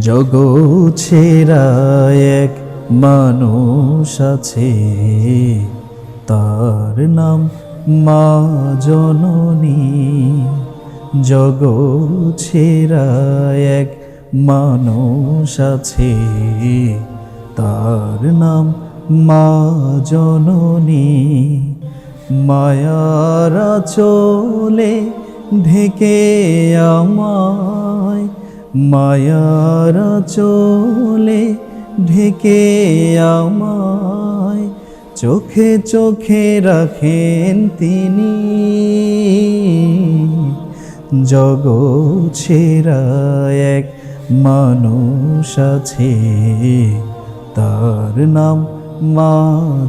জগৎ এক মানুষ আছে, তার নাম মা জননী। জগৎ এক মানুষ আছে, তার নাম মা জননী। মায়ারা চলে ঢেকে আমায় মায়ারা চলে ঢেকে আমায় চোখে চোখে রাখেন তিনি। ছেড়া এক মানুষ আছে, তার নাম মা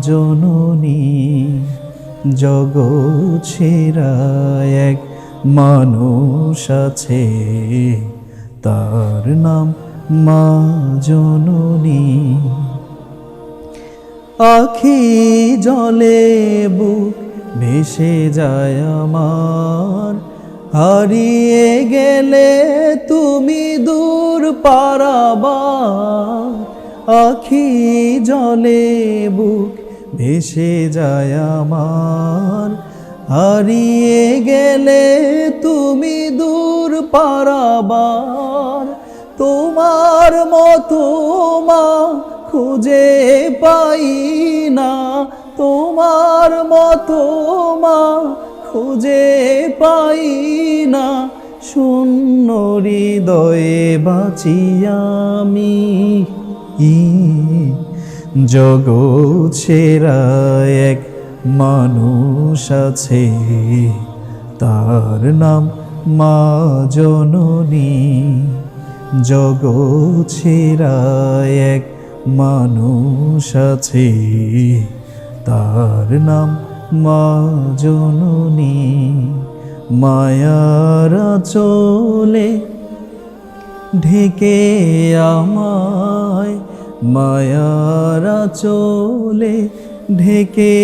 জননী। ছেড়া এক মানুষ আছে তার নাম মা জননী। আখি জলে বুক ভেসে যায় আমার। হারিয়ে গেলে তুমি দূর পারাবা আখি জলে বুক ভেসে যায় আমার। হারিয়ে গেলে তুমি দূর পারাবার, তোমার মতো মা খুঁজে পাই না। তোমার মতো মা খুঁজে পাই না। শূন্য হৃদয়ে বাঁচি আমি। জগৎ সেরা এক মানুষ আছে। তার নাম মা জননী, জগৎ সেরা এক মানুষ আছে। তার নাম মা জননী, মায়ারা চলে ঢেকে আমায়। মায়ারা চলে ঢেকে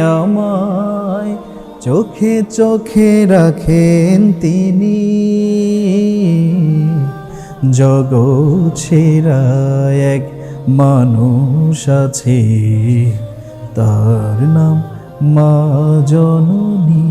আমায়। চোখে চোখে রাখেন তিনি। জগৎ এক মানুষ আছে তার নাম মা জননী।